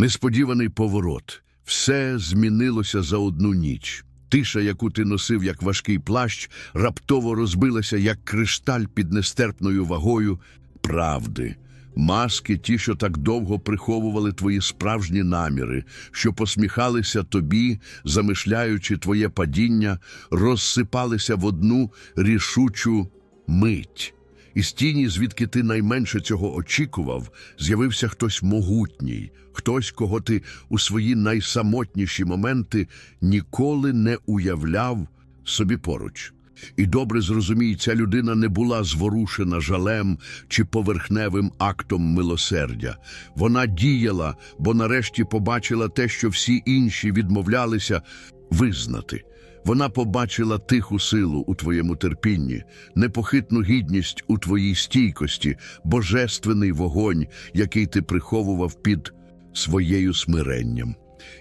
Несподіваний поворот. Все змінилося за одну ніч. Тиша, яку ти носив як важкий плащ, раптово розбилася, як кришталь під нестерпною вагою правди. Маски, ті, що так довго приховували твої справжні наміри, що посміхалися тобі, замишляючи твоє падіння, розсипалися в одну рішучу мить. Із тіні, звідки ти найменше цього очікував, з'явився хтось могутній, хтось, кого ти у свої найсамотніші моменти ніколи не уявляв собі поруч. І добре зрозумій, ця людина не була зворушена жалем чи поверхневим актом милосердя. Вона діяла, бо нарешті побачила те, що всі інші відмовлялися визнати. Вона побачила тиху силу у твоєму терпінні, непохитну гідність у твоїй стійкості, божественний вогонь, який ти приховував під своєю смиренням.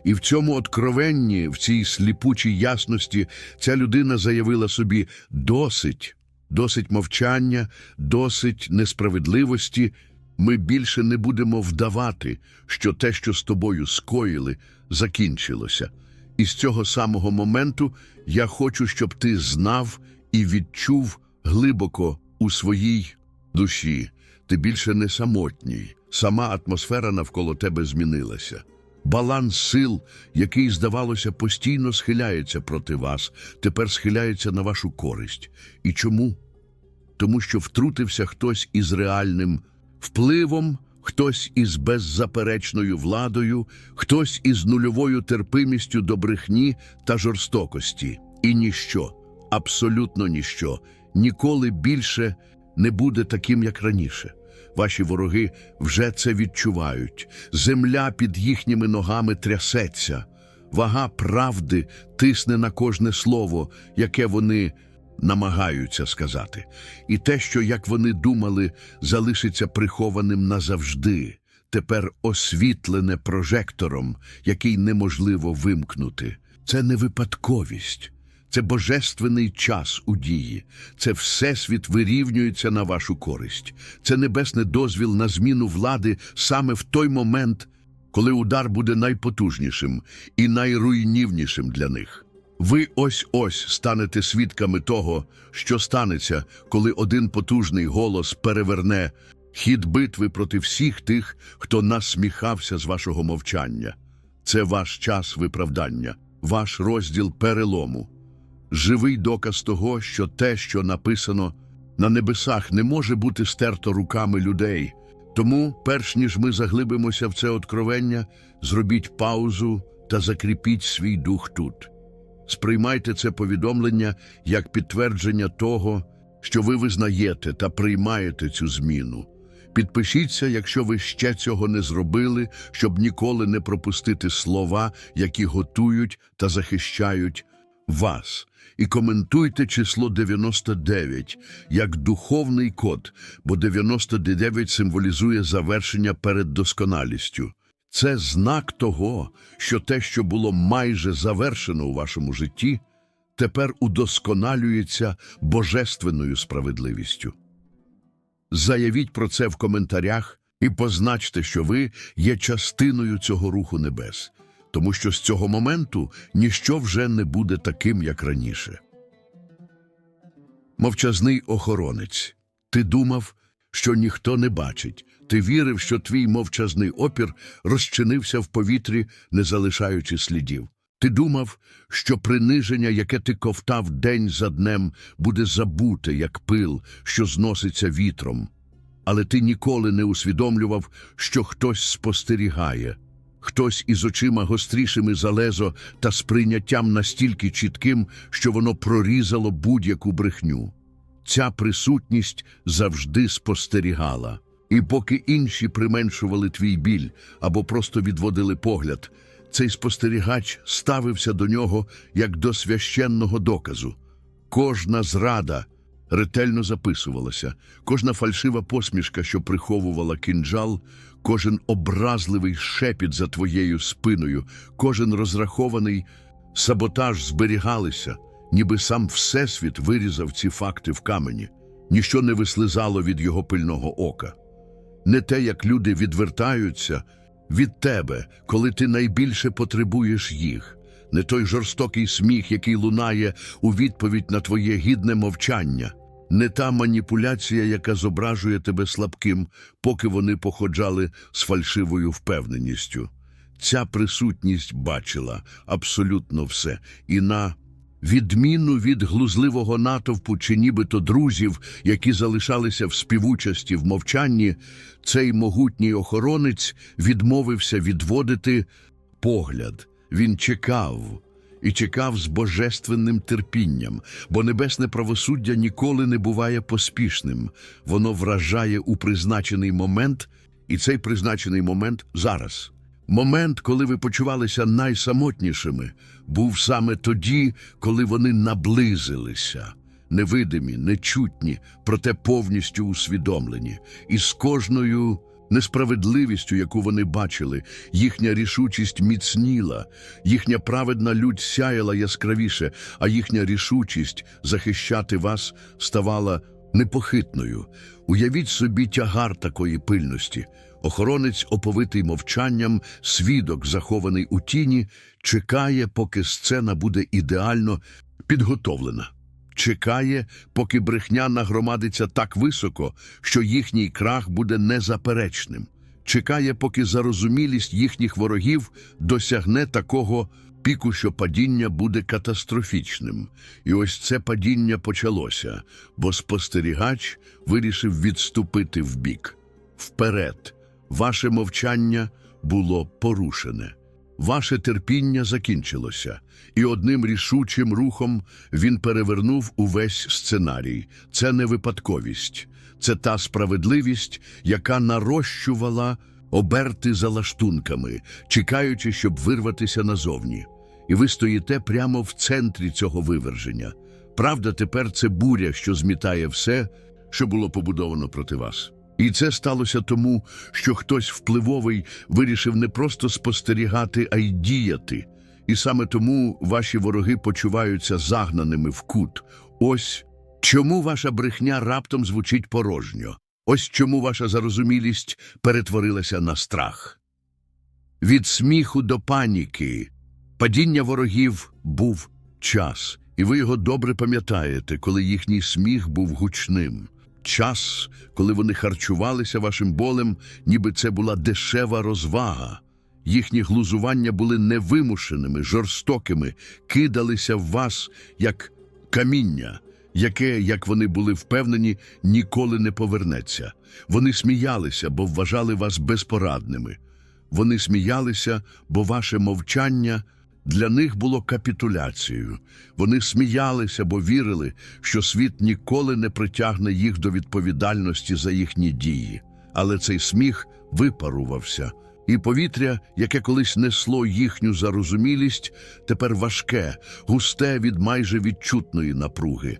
І в цьому откровенні, в цій сліпучій ясності, ця людина заявила собі досить, досить мовчання, досить несправедливості. Ми більше не будемо вдавати, що те, що з тобою скоїли, закінчилося. І з цього самого моменту я хочу, щоб ти знав і відчув глибоко у своїй душі. Ти більше не самотній. Сама атмосфера навколо тебе змінилася. Баланс сил, який, здавалося, постійно схиляється проти вас, тепер схиляється на вашу користь. І чому? Тому що втрутився хтось із реальним впливом, хтось із беззаперечною владою, хтось із нульовою терпимістю до брехні та жорстокості. І ніщо, абсолютно ніщо, ніколи більше не буде таким, як раніше. Ваші вороги вже це відчувають. Земля під їхніми ногами трясеться. Вага правди тисне на кожне слово, яке вони намагаються сказати. І те, що, як вони думали, залишиться прихованим назавжди, тепер освітлене прожектором, який неможливо вимкнути. Це не випадковість. Це божественний час у дії, це всесвіт вирівнюється на вашу користь, це небесний дозвіл на зміну влади саме в той момент, коли удар буде найпотужнішим і найруйнівнішим для них. Ви ось-ось станете свідками того, що станеться, коли один потужний голос переверне хід битви проти всіх тих, хто насміхався з вашого мовчання. Це ваш час виправдання, ваш розділ перелому живий доказ того, що те, що написано на небесах, не може бути стерто руками людей. Тому, перш ніж ми заглибимося в це откровення, зробіть паузу та закріпіть свій дух тут. Сприймайте це повідомлення як підтвердження того, що ви визнаєте та приймаєте цю зміну. Підпишіться, якщо ви ще цього не зробили, щоб ніколи не пропустити слова, які готують та захищають вас. І коментуйте число 99 як духовний код, бо 99 символізує завершення перед досконалістю. Це знак того, що те, що було майже завершено у вашому житті, тепер удосконалюється божественною справедливістю. Заявіть про це в коментарях і позначте, що ви є частиною цього руху небес тому що з цього моменту ніщо вже не буде таким, як раніше. Мовчазний охоронець. Ти думав, що ніхто не бачить. Ти вірив, що твій мовчазний опір розчинився в повітрі, не залишаючи слідів. Ти думав, що приниження, яке ти ковтав день за днем, буде забуте, як пил, що зноситься вітром. Але ти ніколи не усвідомлював, що хтось спостерігає. Хтось із очима гострішими за лезо та сприйняттям настільки чітким, що воно прорізало будь-яку брехню. Ця присутність завжди спостерігала. І поки інші применшували твій біль або просто відводили погляд, цей спостерігач ставився до нього як до священного доказу. Кожна зрада ретельно записувалася, кожна фальшива посмішка, що приховувала кинджал, кожен образливий шепіт за твоєю спиною, кожен розрахований саботаж зберігалися, ніби сам Всесвіт вирізав ці факти в камені. Ніщо не вислизало від його пильного ока. Не те, як люди відвертаються, від тебе, коли ти найбільше потребуєш їх, не той жорстокий сміх, який лунає у відповідь на твоє гідне мовчання, не та маніпуляція, яка зображує тебе слабким, поки вони походжали з фальшивою впевненістю. Ця присутність бачила абсолютно все, і на відміну від глузливого натовпу чи нібито друзів, які залишалися в співучасті в мовчанні, цей могутній охоронець відмовився відводити погляд. Він чекав і чекав з божественним терпінням, бо небесне правосуддя ніколи не буває поспішним. Воно вражає у призначений момент, і цей призначений момент зараз. Момент, коли ви почувалися найсамотнішими, був саме тоді, коли вони наблизилися. Невидимі, нечутні, проте повністю усвідомлені. І з кожною несправедливістю, яку вони бачили, їхня рішучість міцніла, їхня праведна лють сяяла яскравіше, а їхня рішучість захищати вас ставала непохитною. Уявіть собі тягар такої пильності. Охоронець, оповитий мовчанням, свідок, захований у тіні, чекає, поки сцена буде ідеально підготовлена. Чекає, поки брехня нагромадиться так високо, що їхній крах буде незаперечним. Чекає, поки зарозумілість їхніх ворогів досягне такого піку, що падіння буде катастрофічним. І ось це падіння почалося, бо спостерігач вирішив відступити вбік. Вперед, ваше мовчання було порушене. Ваше терпіння закінчилося, і одним рішучим рухом він перевернув увесь сценарій. Це не випадковість, це та справедливість, яка нарощувала оберти за лаштунками, чекаючи, щоб вирватися назовні. І ви стоїте прямо в центрі цього виверження. Правда, тепер це буря, що змітає все, що було побудовано проти вас. І це сталося тому, що хтось впливовий вирішив не просто спостерігати, а й діяти. І саме тому ваші вороги почуваються загнаними в кут. Ось чому ваша брехня раптом звучить порожньо. Ось чому ваша зарозумілість перетворилася на страх. Від сміху до паніки падіння ворогів був час, і ви його добре пам'ятаєте, коли їхній сміх був гучним. Час, коли вони харчувалися вашим болем, ніби це була дешева розвага. Їхні глузування були невимушеними, жорстокими, кидалися в вас як каміння, яке, як вони були впевнені, ніколи не повернеться. Вони сміялися, бо вважали вас безпорадними. Вони сміялися, бо ваше мовчання для них було капітуляцією. Вони сміялися, бо вірили, що світ ніколи не притягне їх до відповідальності за їхні дії. Але цей сміх випарувався, і повітря, яке колись несло їхню зарозумілість, тепер важке, густе від майже відчутної напруги.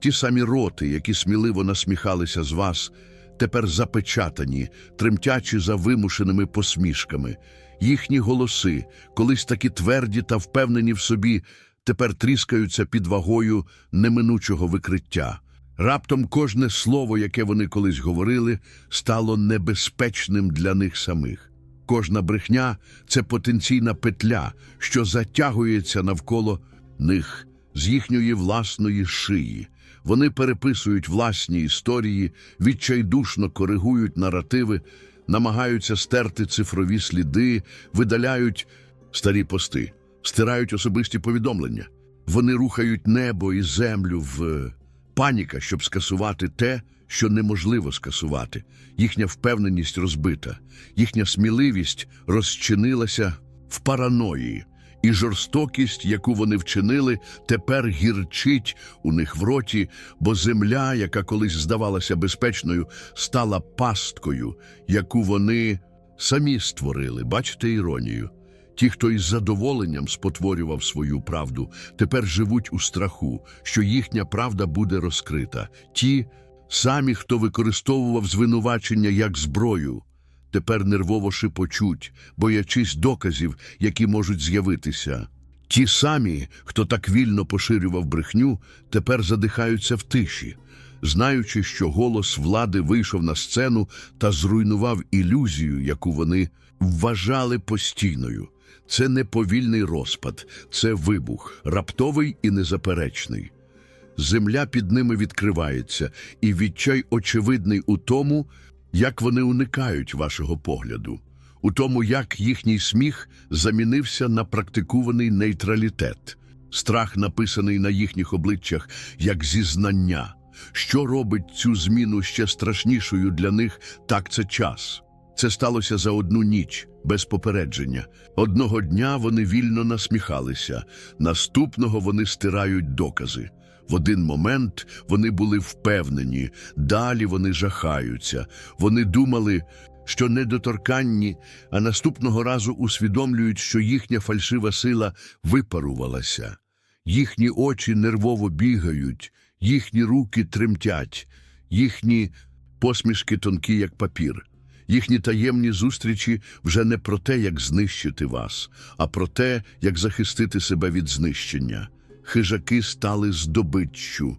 Ті самі роти, які сміливо насміхалися з вас, тепер запечатані, тремтячи за вимушеними посмішками. Їхні голоси, колись такі тверді та впевнені в собі, тепер тріскаються під вагою неминучого викриття. Раптом кожне слово, яке вони колись говорили, стало небезпечним для них самих. Кожна брехня це потенційна петля, що затягується навколо них з їхньої власної шиї. Вони переписують власні історії, відчайдушно коригують наративи, намагаються стерти цифрові сліди, видаляють старі пости, стирають особисті повідомлення. Вони рухають небо і землю в е, паніка, щоб скасувати те, що неможливо скасувати. Їхня впевненість розбита, їхня сміливість розчинилася в параної, і жорстокість, яку вони вчинили, тепер гірчить у них в роті, бо земля, яка колись здавалася безпечною, стала пасткою, яку вони самі створили. Бачите іронію? Ті, хто із задоволенням спотворював свою правду, тепер живуть у страху, що їхня правда буде розкрита. Ті самі, хто використовував звинувачення як зброю, тепер нервово шипочуть, боячись доказів, які можуть з'явитися. Ті самі, хто так вільно поширював брехню, тепер задихаються в тиші. знаючи, що голос влади вийшов на сцену та зруйнував ілюзію, яку вони вважали постійною. Це не повільний розпад, це вибух, раптовий і незаперечний. Земля під ними відкривається, і відчай очевидний у тому, як вони уникають вашого погляду, у тому, як їхній сміх замінився на практикуваний нейтралітет, страх, написаний на їхніх обличчях, як зізнання. Що робить цю зміну ще страшнішою для них, так це час. Це сталося за одну ніч, без попередження. Одного дня вони вільно насміхалися, наступного вони стирають докази. В один момент вони були впевнені, далі вони жахаються. Вони думали, що недоторканні, а наступного разу усвідомлюють, що їхня фальшива сила випарувалася. Їхні очі нервово бігають, їхні руки тремтять, їхні посмішки тонкі, як папір. Їхні таємні зустрічі вже не про те, як знищити вас, а про те, як захистити себе від знищення. Хижаки стали здобиччю.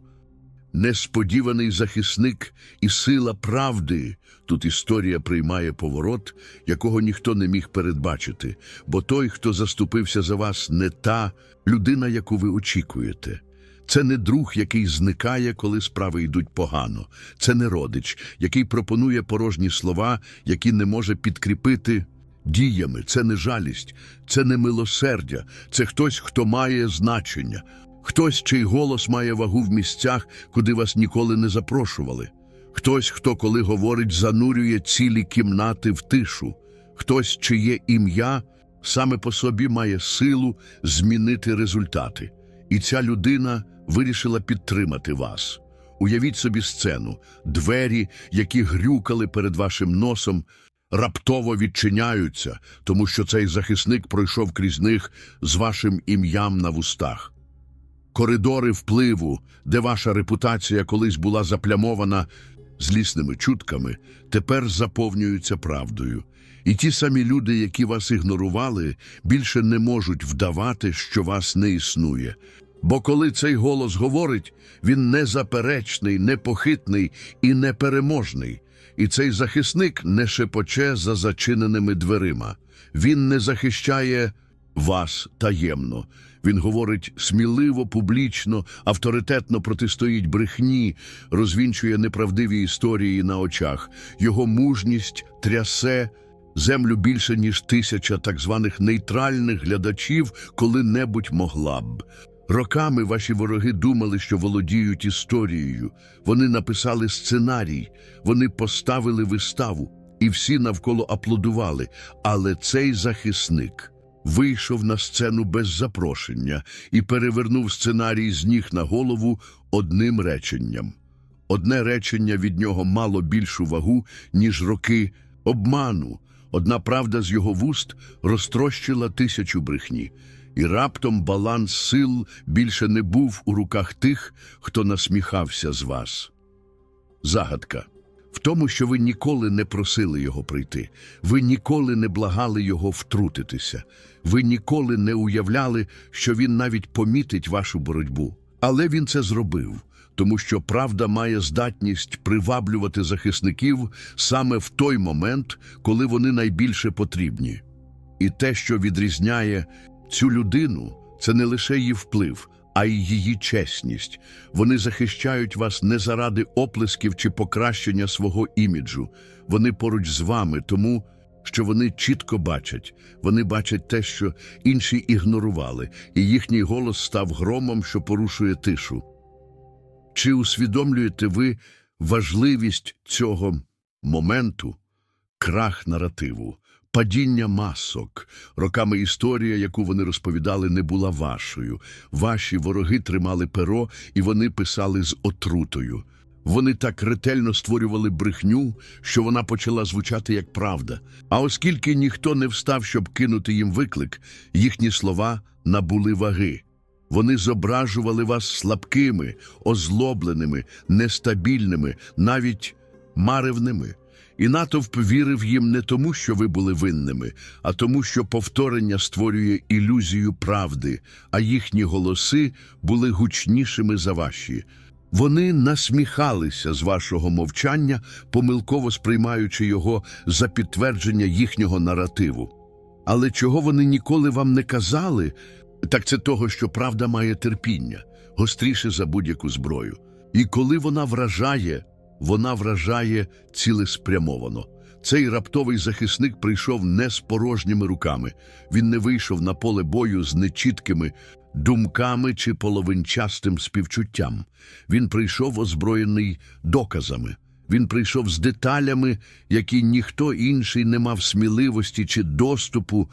Несподіваний захисник і сила правди. Тут історія приймає поворот, якого ніхто не міг передбачити, бо той, хто заступився за вас, не та людина, яку ви очікуєте. Це не друг, який зникає, коли справи йдуть погано. Це не родич, який пропонує порожні слова, які не може підкріпити діями. Це не жалість, це не милосердя, це хтось, хто має значення, хтось, чий голос має вагу в місцях, куди вас ніколи не запрошували. Хтось, хто, коли говорить, занурює цілі кімнати в тишу, хтось, чиє ім'я саме по собі має силу змінити результати. І ця людина вирішила підтримати вас. Уявіть собі сцену, двері, які грюкали перед вашим носом, раптово відчиняються, тому що цей захисник пройшов крізь них з вашим ім'ям на вустах. Коридори впливу, де ваша репутація колись була заплямована злісними чутками, тепер заповнюються правдою. І ті самі люди, які вас ігнорували, більше не можуть вдавати, що вас не існує. Бо коли цей голос говорить, він незаперечний, непохитний і непереможний. І цей захисник не шепоче за зачиненими дверима. Він не захищає вас таємно. Він говорить сміливо, публічно, авторитетно протистоїть брехні, розвінчує неправдиві історії на очах. Його мужність трясе землю більше, ніж тисяча так званих нейтральних глядачів коли-небудь могла б. Роками ваші вороги думали, що володіють історією. Вони написали сценарій, вони поставили виставу, і всі навколо аплодували. Але цей захисник вийшов на сцену без запрошення і перевернув сценарій з ніг на голову одним реченням. Одне речення від нього мало більшу вагу, ніж роки обману. Одна правда з його вуст розтрощила тисячу брехні. І раптом баланс сил більше не був у руках тих, хто насміхався з вас. Загадка в тому, що ви ніколи не просили його прийти, ви ніколи не благали його втрутитися, ви ніколи не уявляли, що він навіть помітить вашу боротьбу. Але він це зробив, тому що правда має здатність приваблювати захисників саме в той момент, коли вони найбільше потрібні. І те, що відрізняє цю людину, це не лише її вплив, а й її чесність. Вони захищають вас не заради оплесків чи покращення свого іміджу. Вони поруч з вами, тому що вони чітко бачать. Вони бачать те, що інші ігнорували, і їхній голос став громом, що порушує тишу. Чи усвідомлюєте ви важливість цього моменту, крах наративу, падіння масок? Роками історія, яку вони розповідали, не була вашою. Ваші вороги тримали перо, і вони писали з отрутою. Вони так ретельно створювали брехню, що вона почала звучати як правда. А оскільки ніхто не встав, щоб кинути їм виклик, їхні слова набули ваги. Вони зображували вас слабкими, озлобленими, нестабільними, навіть маревними. І натовп вірив їм не тому, що ви були винними, а тому, що повторення створює ілюзію правди, а їхні голоси були гучнішими за ваші. Вони насміхалися з вашого мовчання, помилково сприймаючи його за підтвердження їхнього наративу. Але чого вони ніколи вам не казали, так це того, що правда має терпіння, гостріше за будь-яку зброю. І коли вона вражає, вона вражає цілеспрямовано. Цей раптовий захисник прийшов не з порожніми руками. Він не вийшов на поле бою з нечіткими думками чи половинчастим співчуттям. Він прийшов озброєний доказами. Він прийшов з деталями, які ніхто інший не мав сміливості чи доступу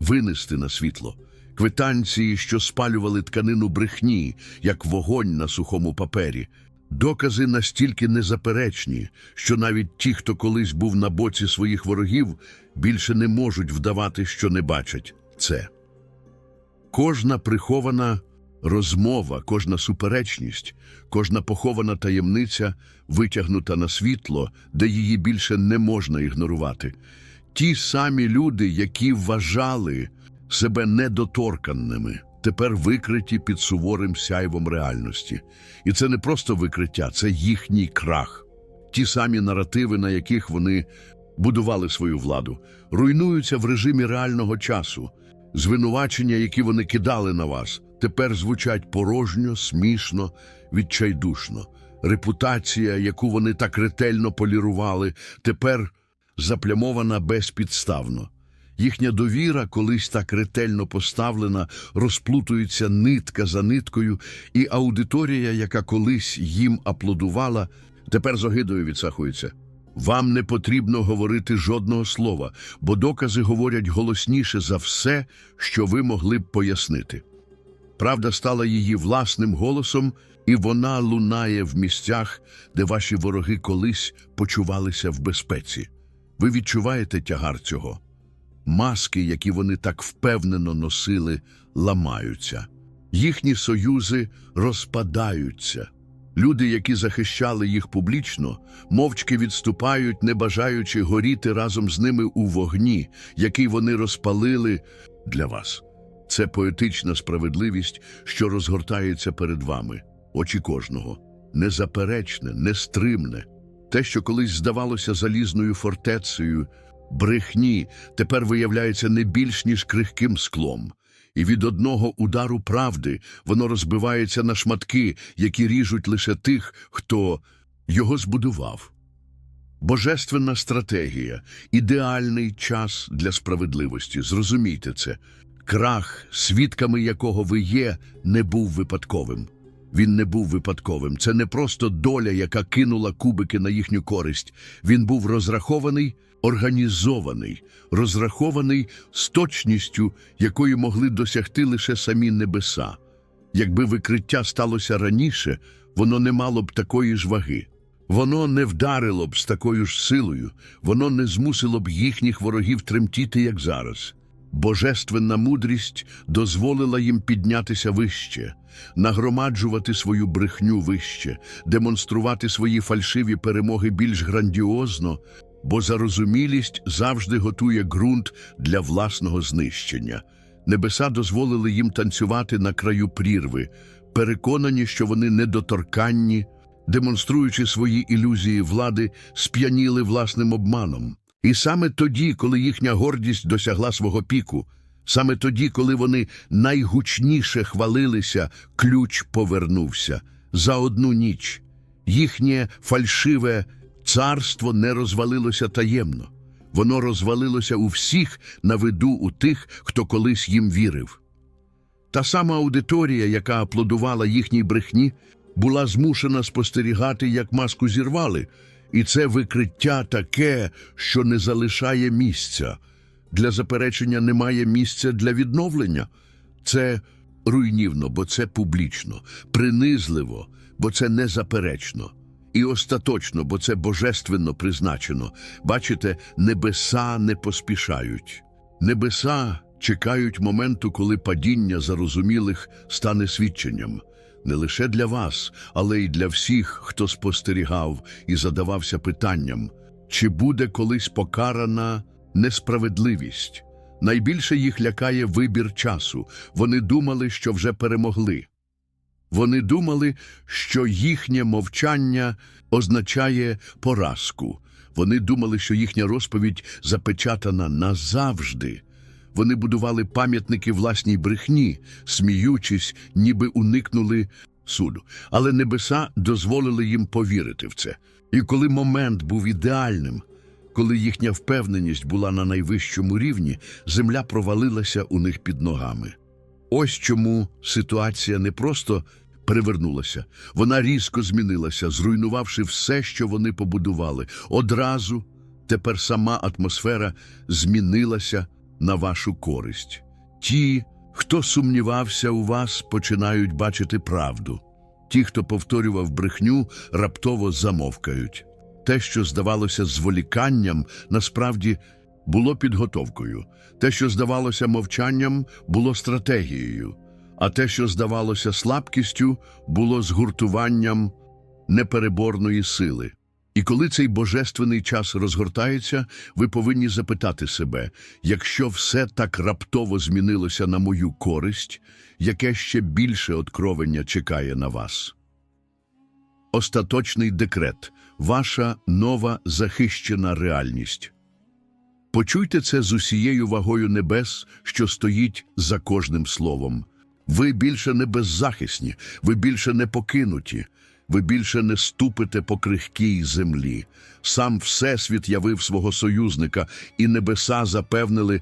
винести на світло. Квитанції, що спалювали тканину брехні, як вогонь на сухому папері. Докази настільки незаперечні, що навіть ті, хто колись був на боці своїх ворогів, більше не можуть вдавати, що не бачать це. Кожна прихована розмова, кожна суперечність, кожна похована таємниця витягнута на світло, де її більше не можна ігнорувати. Ті самі люди, які вважали себе недоторканними, тепер викриті під суворим сяйвом реальності. І це не просто викриття, це їхній крах. Ті самі наративи, на яких вони будували свою владу, руйнуються в режимі реального часу. Звинувачення, які вони кидали на вас, тепер звучать порожньо, смішно, відчайдушно. Репутація, яку вони так ретельно полірували, тепер заплямована безпідставно. Їхня довіра, колись так ретельно поставлена, розплутується нитка за ниткою, і аудиторія, яка колись їм аплодувала, тепер з огидою відсахується. Вам не потрібно говорити жодного слова, бо докази говорять голосніше за все, що ви могли б пояснити. Правда стала її власним голосом, і вона лунає в місцях, де ваші вороги колись почувалися в безпеці. Ви відчуваєте тягар цього. Маски, які вони так впевнено носили, ламаються. Їхні союзи розпадаються. Люди, які захищали їх публічно, мовчки відступають, не бажаючи горіти разом з ними у вогні, який вони розпалили для вас. Це поетична справедливість, що розгортається перед вами, очі кожного, незаперечне, нестримне. Те, що колись здавалося залізною фортецею, брехні, тепер виявляється не більш ніж крихким склом. І від одного удару правди воно розбивається на шматки, які ріжуть лише тих, хто його збудував. Божественна стратегія, ідеальний час для справедливості. Зрозумійте це. Крах, свідками якого ви є, не був випадковим. Він не був випадковим. Це не просто доля, яка кинула кубики на їхню користь. Він був розрахований, організований, розрахований з точністю, якої могли досягти лише самі небеса. Якби викриття сталося раніше, воно не мало б такої ж ваги. Воно не вдарило б з такою ж силою, воно не змусило б їхніх ворогів тремтіти, як зараз. Божественна мудрість дозволила їм піднятися вище, нагромаджувати свою брехню вище, демонструвати свої фальшиві перемоги більш грандіозно, бо зарозумілість завжди готує ґрунт для власного знищення. Небеса дозволили їм танцювати на краю прірви, переконані, що вони недоторканні, демонструючи свої ілюзії влади, сп'яніли власним обманом. І саме тоді, коли їхня гордість досягла свого піку, саме тоді, коли вони найгучніше хвалилися, ключ повернувся за одну ніч. Їхнє фальшиве царство не розвалилося таємно. Воно розвалилося у всіх на виду у тих, хто колись їм вірив. Та сама аудиторія, яка аплодувала їхній брехні, була змушена спостерігати, як маску зірвали, і це викриття таке, що не залишає місця. Для заперечення немає місця для відновлення. Це руйнівно, бо це публічно, принизливо, бо це незаперечно. І остаточно, бо це божественно призначено. Бачите, небеса не поспішають. Небеса чекають моменту, коли падіння зарозумілих стане свідченням. Не лише для вас, але й для всіх, хто спостерігав і задавався питанням, чи буде колись покарана несправедливість. Найбільше їх лякає вибір часу. Вони думали, що вже перемогли. Вони думали, що їхнє мовчання означає поразку. Вони думали, що їхня розповідь запечатана назавжди. Вони будували пам'ятники власній брехні, сміючись, ніби уникнули суду. Але небеса дозволили їм повірити в це. І коли момент був ідеальним, коли їхня впевненість була на найвищому рівні, земля провалилася у них під ногами. Ось чому ситуація не просто перевернулася, вона різко змінилася, зруйнувавши все, що вони побудували. Одразу тепер сама атмосфера змінилася на вашу користь. Ті, хто сумнівався у вас, починають бачити правду. Ті, хто повторював брехню, раптово замовкають. Те, що здавалося зволіканням, насправді було підготовкою. Те, що здавалося мовчанням, було стратегією. А те, що здавалося слабкістю, було згуртуванням непереборної сили. І коли цей божественний час розгортається, ви повинні запитати себе, якщо все так раптово змінилося на мою користь, яке ще більше откровення чекає на вас? Остаточний декрет – ваша нова захищена реальність. Почуйте це з усією вагою небес, що стоїть за кожним словом. Ви більше не беззахисні, ви більше не покинуті, ви більше не ступите по крихкій землі. Сам Всесвіт явив свого союзника, і небеса запевнили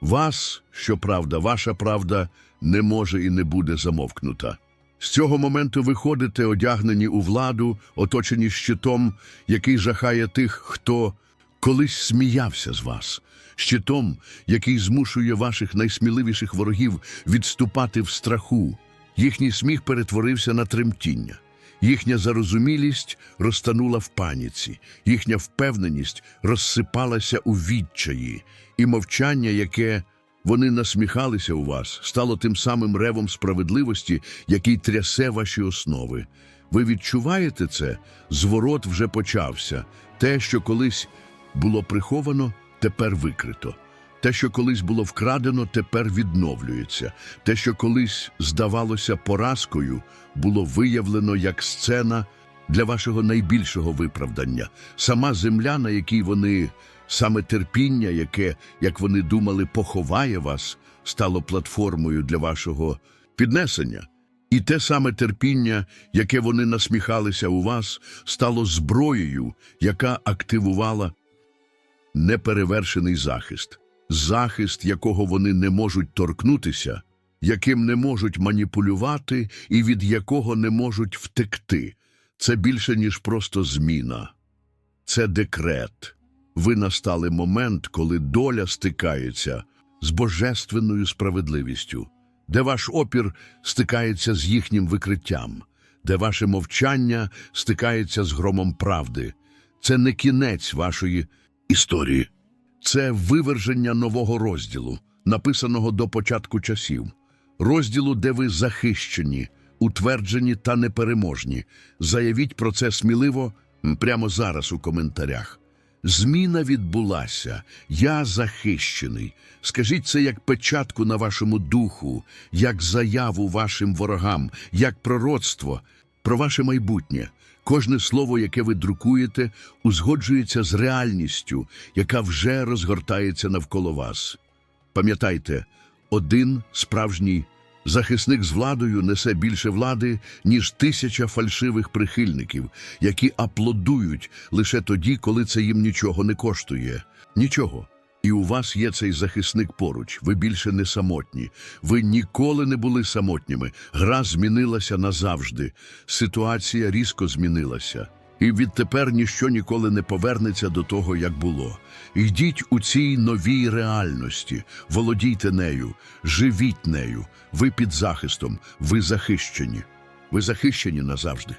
вас, що правда, ваша правда не може і не буде замовкнута. З цього моменту ви ходите, одягнені у владу, оточені щитом, який жахає тих, хто колись сміявся з вас, щитом, який змушує ваших найсміливіших ворогів відступати в страху. Їхній сміх перетворився на тремтіння. Їхня зарозумілість розтанула в паніці, їхня впевненість розсипалася у відчаї, і мовчання, яке вони насміхалися у вас, стало тим самим ревом справедливості, який трясе ваші основи. Ви відчуваєте це? Зворот вже почався. Те, що колись було приховано, тепер викрито. Те, що колись було вкрадено, тепер відновлюється. Те, що колись здавалося поразкою, було виявлено як сцена для вашого найбільшого виправдання. Сама земля, на якій вони, саме терпіння, яке, як вони думали, поховає вас, стало платформою для вашого піднесення. І те саме терпіння, яке вони насміхалися у вас, стало зброєю, яка активувала неперевершений захист, захист, якого вони не можуть торкнутися, яким не можуть маніпулювати і від якого не можуть втекти. Це більше, ніж просто зміна. Це декрет. Ви настали момент, коли доля стикається з божественною справедливістю, де ваш опір стикається з їхнім викриттям, де ваше мовчання стикається з громом правди. Це не кінець вашої історії. Це виверження нового розділу, написаного до початку часів, розділу, де ви захищені, утверджені та непереможні. Заявіть про це сміливо прямо зараз у коментарях. Зміна відбулася, я захищений. Скажіть це як печатку на вашому духу, як заяву вашим ворогам, як пророцтво про ваше майбутнє. Кожне слово, яке ви друкуєте, узгоджується з реальністю, яка вже розгортається навколо вас. Пам'ятайте, один справжній захисник з владою несе більше влади, ніж тисяча фальшивих прихильників, які аплодують лише тоді, коли це їм нічого не коштує. Нічого. І у вас є цей захисник поруч. Ви більше не самотні. Ви ніколи не були самотніми. Гра змінилася назавжди. Ситуація різко змінилася. І відтепер ніщо ніколи не повернеться до того, як було. Йдіть у цій новій реальності, володійте нею, живіть нею. Ви під захистом, ви захищені. Ви захищені назавжди.